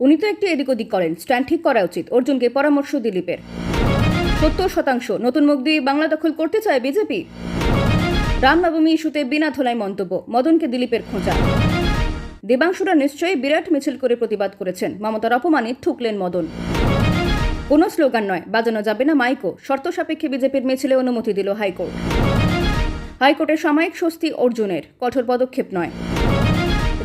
উনি তো একটু এদিক ওদিক করেন স্ট্যান্ড ঠিক করা উচিত। অর্জুনকে পরামর্শ দিলীপের। সত্তর শতাংশ, নতুন মুখ দিয়ে বাংলা দখল করতে চায় বিজেপি? রামনবমী ইস্যুতে বিনা ধোলাই মন্তব্য, মদনকে দিলীপের খোঁজা। দেবাংশুরা নিশ্চয়ই বিরাট মিছিল করে প্রতিবাদ করেছেন, মমতার অপমানে ঠুকলেন মদন। কোনো স্লোগান নয়, বাজানো যাবে না মাইকো, শর্ত সাপেক্ষে বিজেপির মিছিলে অনুমতি দিল হাইকোর্ট। হাইকোর্টের সাময়িক স্বস্তি অর্জুনের, কঠোর পদক্ষেপ নয়।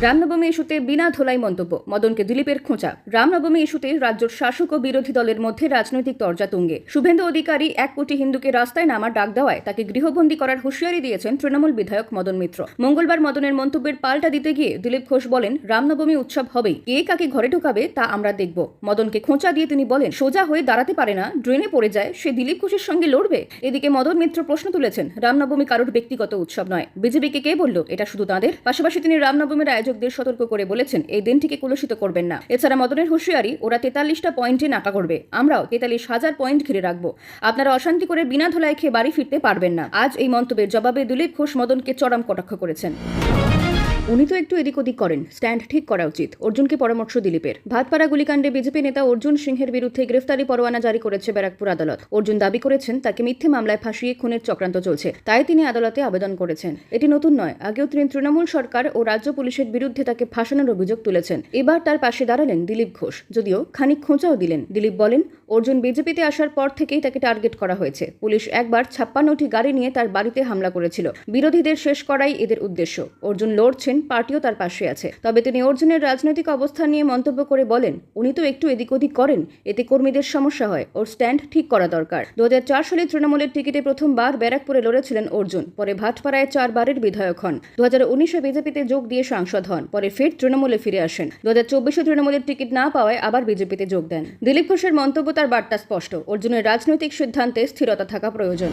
রামনবমী ইস্যুতে বিনা ধোলাই মন্তব্য। মদনকে দিলীপের খোঁচা। রামনবমী ইস্যুতে রাজ্যের শাসক ও বিরোধী দলের মধ্যে রাজনৈতিক তর্জা তুঙ্গে। শুভেন্দু অধিকারী এক কোটি হিন্দুকে রাস্তায় নামার ডাক দেওয়ায় তাকে গৃহবন্দী করার হুঁশিয়ারি দিয়েছেন তৃণমূল বিধায়ক মদন মিত্র। মঙ্গলবার মদনের মন্তব্যের পাল্টা দিতে গিয়ে দিলীপ ঘোষ বলেন, রামনবমী উৎসব হবেই। কে কাকে ঘরে ঢোকাবে তা আমরা দেখব। মদনকে খোঁচা দিয়ে তিনি বলেন, সোজা হয়ে দাঁড়াতে পারে না, ড্রেনে পড়ে যায়, সে দিলীপ ঘোষের সঙ্গে লড়বে। এদিকে মদন মিত্র প্রশ্ন তুলেছেন, রামনবমী কারোর ব্যক্তিগত উৎসব নয়। বিজেপিকে কে বলল, এটা শুধু তাঁদের? পাশাপাশি তিনি রামনবমীর আয়োজকদের সতর্ক করে বলেছেন, এই দিনটিকে কলুষিত করবেন না। এছাড়া মদনের হুঁশিয়ারি, ওরা তেতাল্লিশটা পয়েন্টে নাকা করবে। আমরাও তেতাল্লিশ হাজার পয়েন্ট ঘিরে রাখব। আপনারা অশান্তি করে বিনা ধোলায় খেয়ে বাড়ি ফিরতে পারবেন না। আজ এই মন্তব্যের জবাবে দিলীপ ঘোষ মদনকে চরম কটাক্ষ করেছেন। উনি তো একটু এদিক ওদিক করেন স্ট্যান্ড ঠিক করা উচিত। অর্জুনকে পরামর্শ দিলীপের। ভাতপাড়া, গুলিকাণ্ডে বিজেপি নেতা অর্জুন সিংহের বিরুদ্ধে গ্রেফতারি পরোয়ানা জারি করেছে ব্যারাকপুর আদালত। অর্জুন দাবি করেছেন, তাকে মিথ্যে মামলায় ফাঁসিয়ে খুনের চক্রান্ত চলছে। তাই তিনি আদালতে আবেদন করেছেন। এটি নতুন নয়, আগেও তিনি তৃণমূল সরকার ও রাজ্য পুলিশের বিরুদ্ধে তাকে ফাঁসানোর অভিযোগ তুলেছেন। এবার তার পাশে দাঁড়ালেন দিলীপ ঘোষ। যদিও খানিক খোঁচাও দিলেন। দিলীপ বলেন, অর্জুন বিজেপিতে আসার পর থেকেই তাকে টার্গেট করা হয়েছে। পুলিশ একবার ছাপ্পান্নটি গাড়ি নিয়ে তার বাড়িতে হামলা করেছিল। বিরোধীদের শেষ করাই এদের উদ্দেশ্য। অর্জুন লড়ছেন পার্টিও তার পাশে আছে। তবে তিনি অর্জুনের রাজনৈতিক অবস্থান নিয়ে মন্তব্য করে বলেন, উনি তো একটু এদিক ওদিক করেন, এতে কর্মীদের সমস্যা হয়, ওর স্ট্যান্ড ঠিক করা দরকার। দুহাজার চার সালে তৃণমূলের টিকিটে প্রথমবার ব্যারাকপুরে লড়েছিলেন অর্জুন, পরে ভাটপাড়ায় চারবারের বিধায়ক হন। দু হাজার উনিশে বিজেপিতে যোগ দিয়ে সাংসদ হন, পরে ফের তৃণমূলে ফিরে আসেন। দু হাজার চব্বিশে তৃণমূলের টিকিট না পাওয়ায় আবার বিজেপিতে যোগ দেন। দিলীপ ঘোষের মন্তব্য তার বার্তা স্পষ্ট, অর্জুনের রাজনৈতিক সিদ্ধান্তে স্থিরতা থাকা প্রয়োজন।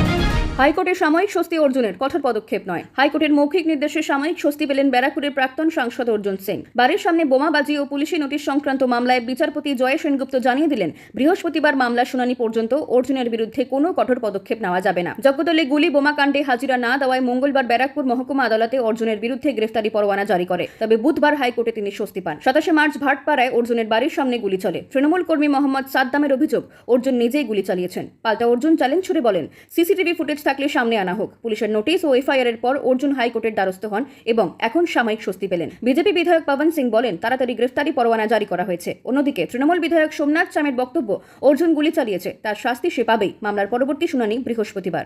হাইকোর্টের সাময়িক স্বস্তি অর্জুনের কঠোর পদক্ষেপ নয়। হাইকোর্টের মৌখিক নির্দেশে সাময়িক স্বস্তি পেলেন ব্যারাকপুরের প্রাক্তন সাংসদ অর্জুন সিং বাড়ির সামনে বোমাবাজি ও পুলিশি নোটিশ সংক্রান্ত মামলায় বিচারপতি জয় সেনগুপ্ত জানিয়ে দিলেন, বৃহস্পতিবার মামলা শুনানি পর্যন্ত অর্জুনের বিরুদ্ধে কোনো কঠোর পদক্ষেপ নেওয়া যাবে না। জগদলে গুলি বোমা কাণ্ডে হাজিরা না দেওয়ায় মঙ্গলবার ব্যারাকপুর মহকুমা আদালতে অর্জুনের বিরুদ্ধে গ্রেফতারি পরোয়ানা জারি করে। তবে বুধবার হাইকোর্টে তিনি স্বস্তি পান। সাতাশে মার্চ ভাটপাড়ায় অর্জুনের বাড়ির সামনে গুলি চলে। তৃণমূল কর্মী মোহাম্মদ সাদ্দামের অভিযোগ, অর্জুন নিজেই গুলি চালিয়েছেন। পাল্টা অর্জুন চ্যালেঞ্জ ছুড়ে বলেন, সিসিটিভি ফুটেজ থাকলে সামনে আনা হোক। পুলিশের নোটিশ ও এফআইআর এর পর অর্জুন হাইকোর্টের দ্বারস্থ হন এবং এখন সাময়িক স্বস্তি পেলেন। বিজেপি বিধায়ক পবন সিং বলেন, তাড়াতাড়ি গ্রেফতারি পরোয়ানা জারি করা হয়েছে। অন্যদিকে তৃণমূল বিধায়ক সোমনাথ চামের বক্তব্য অর্জুন গুলি চালিয়েছে। তার শাস্তি সে পাবেই। মামলার পরবর্তী শুনানি বৃহস্পতিবার।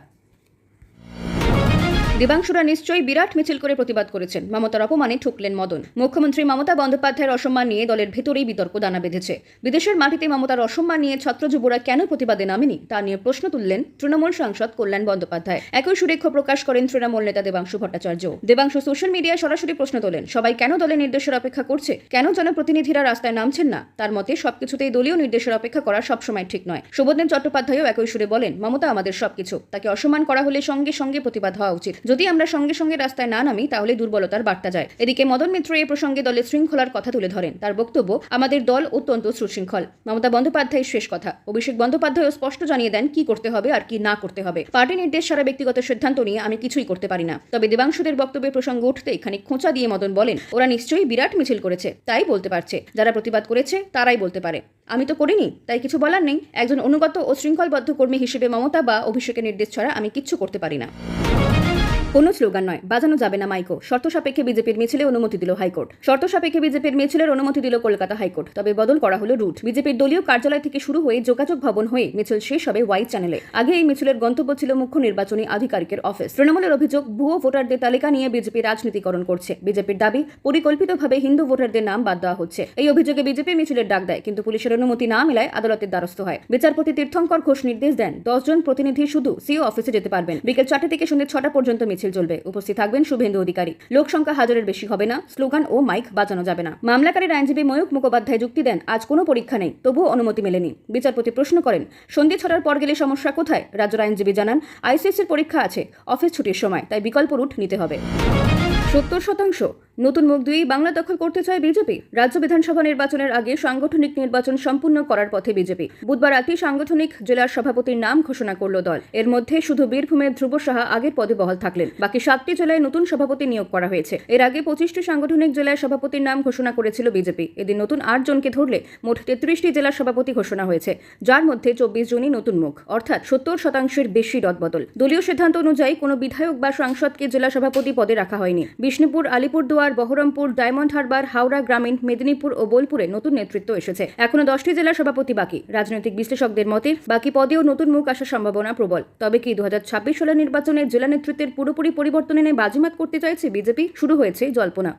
দেবাংশুরা নিশ্চয়ই বিরাট মিছিল করে প্রতিবাদ করেছেন। মমতার অপমানে ঠুকলেন মদন। মুখ্যমন্ত্রী মমতা বন্দ্যোপাধ্যায়ের অসম্মান নিয়ে দলের ভেতরেই বিতর্ক দানা বেঁধেছে। বিদেশের মাটিতে মমতার অসম্মান নিয়ে ছাত্র যুবরা কেন প্রতিবাদে নামেনি, তা নিয়ে প্রশ্ন তুললেন তৃণমূল সাংসদ কল্যাণ বন্দ্যোপাধ্যায়। একই সুরেক্ষ প্রকাশ করেন তৃণমূল নেতা দেবাংশু ভট্টাচার্য দেবাংশু সোশ্যাল মিডিয়ায় সরাসরি প্রশ্ন তোলেন, সবাই কেন দলের নির্দেশের অপেক্ষা করছে? কেন জনপ্রতিনিধিরা রাস্তায় নামছেন না? তার মতে সবকিছুতেই দলীয় নির্দেশের অপেক্ষা করা সবসময় ঠিক নয়। শুভদেব চট্টোপাধ্যায়ও একই সুরে বলেন, মমতা আমাদের সবকিছু। তাকে অসম্মান করা হলে সঙ্গে সঙ্গে প্রতিবাদ হওয়া উচিত। যদি আমরা সঙ্গে সঙ্গে রাস্তায় না নামি, তাহলে দুর্বলতার বার্তা যায়। এদিকে মদন মিত্র এই প্রসঙ্গে দলের শৃঙ্খলার কথা তুলে ধরেন। তার বক্তব্য, আমাদের দল অত্যন্ত সুশৃঙ্খল। মমতা বন্দ্যোপাধ্যায়ের শেষ কথা, অভিষেক বন্দ্যোপাধ্যায়ও স্পষ্ট জানিয়ে দেন কি করতে হবে আর কি না করতে হবে। পার্টি নির্দেশ সারা ব্যক্তিগত সিদ্ধান্ত নিয়ে আমি কিছুই করতে পারি না। তবে দেবাংশুদের বক্তব্যের প্রসঙ্গ উঠতে এখানে খোঁচা দিয়ে মদন বলেন, ওরা নিশ্চয়ই বিরাট মিছিল করেছে, তাই বলতে পারছে। যারা প্রতিবাদ করেছে, তারাই বলতে পারে। আমি তো করিনি, তাই কিছু বলার নেই। একজন অনুগত ও শৃঙ্খলবদ্ধ কর্মী হিসেবে মমতা বা অভিষেকের নির্দেশ ছাড়া আমি কিচ্ছু করতে পারি না। কোনো স্লোগান নয়, বাজানো যাবে না মাইকো। শর্ত সাপেক্ষে বিজেপির মিছিলে অনুমতি দিল হাইকোর্ট। শর্ত সাপেক্ষে বিজেপির মিছিলের অনুমতি দিল কলকাতা হাইকোর্ট। তবে বদল করা হলো রুট। বিজেপির দলীয় কার্যালয় থেকে শুরু হয়ে যোগাযোগ ভবন হয়ে মিছিল শেষ হবে ওয়াই চ্যানেলে। আগে এই মিছিলের গন্তব্য ছিল মুখ্য নির্বাচনী আধিকারিকের অফিস। তৃণমূলের অভিযোগ, ভুয়ো ভোটারদের তালিকা নিয়ে বিজেপি রাজনীতিকরণ করছে। বিজেপির দাবি, পরিকল্পিতভাবে হিন্দু ভোটারদের নাম বাদ দেওয়া হচ্ছে। এই অভিযোগে বিজেপি মিছিলের ডাক দেয়, কিন্তু পুলিশের অনুমতি না মেলায় আদালতের দ্বারস্থ হয়। বিচারপতি তীর্থঙ্কর ঘোষ নির্দেশ দেন, দশজন প্রতিনিধি শুধু সিও অফিসে যেতে পারবেন। বিকেল চারটে থেকে সন্ধ্যে ছটা পর্যন্ত মিছিল চলবে। উপস্থিত থাকবেন শুভেন্দু অধিকারী। লোক সংখ্যা হাজারের বেশি হবে না, স্লোগান ও মাইক বাজানো যাবে না। মামলাকারীর আইনজীবী ময়ূক মুখোপাধ্যায় যুক্তি দেন, আজ কোনো পরীক্ষা নেই, তবুও অনুমতি মেলেনি। বিচারপতি প্রশ্ন করেন সন্ধি ছড়ার পর গেলে সমস্যা কোথায়? রাজ্যের আইনজীবী জানান আইসিএসির পরীক্ষা আছে, অফিস ছুটির সময়, তাই বিকল্প রুট নিতে হবে। সত্তর শতাংশ। নতুন মুখ দুই বাংলা দখল করতে চায় বিজেপি। রাজ্য বিধানসভা নির্বাচনের আগে সাংগঠনিক নির্বাচন সম্পূর্ণ করার পথে বিজেপি। বুধবার রাতে সাংগঠনিক জেলার সভাপতির নাম ঘোষণা করল দল। এর মধ্যে শুধু বীরভূমের ধ্রুব সাহা আগের পদে বহাল থাকলেন। বাকি সাতটি জেলায় নতুন সভাপতি নিয়োগ করা হয়েছে। এর আগে পঁচিশটি সাংগঠনিক জেলায় সভাপতির নাম ঘোষণা করেছিল বিজেপি। এদিন নতুন আট জনকে ধরলে মোট তেত্রিশটি জেলার সভাপতি ঘোষণা হয়েছে। যার মধ্যে চব্বিশ জনই নতুন মুখ। অর্থাৎ সত্তর শতাংশের বেশি রদবদল। দলীয় সিদ্ধান্ত অনুযায়ী কোনো বিধায়ক বা সাংসদকে জেলা সভাপতি পদে রাখা হয়নি। বিষ্ণুপুর, আলিপুরদুয়ার, বহরমপুর, ডায়মন্ড হারবার, হাওড়া গ্রামীণ, মেদিনীপুর ও বোলপুরে নতুন নেতৃত্ব এসেছে। এখনও দশটি জেলার সভাপতি বাকি। রাজনৈতিক বিশ্লেষকদের মতে, বাকি পদেও নতুন মুখ আসার সম্ভাবনা প্রবল। তবে কি দু হাজার ছাব্বিশ সালের নির্বাচনে জেলা নেতৃত্বের পুরোপুরি পরিবর্তন এনে বাজিমাত করতে চাইছে বিজেপি? শুরু হয়েছে জল্পনা।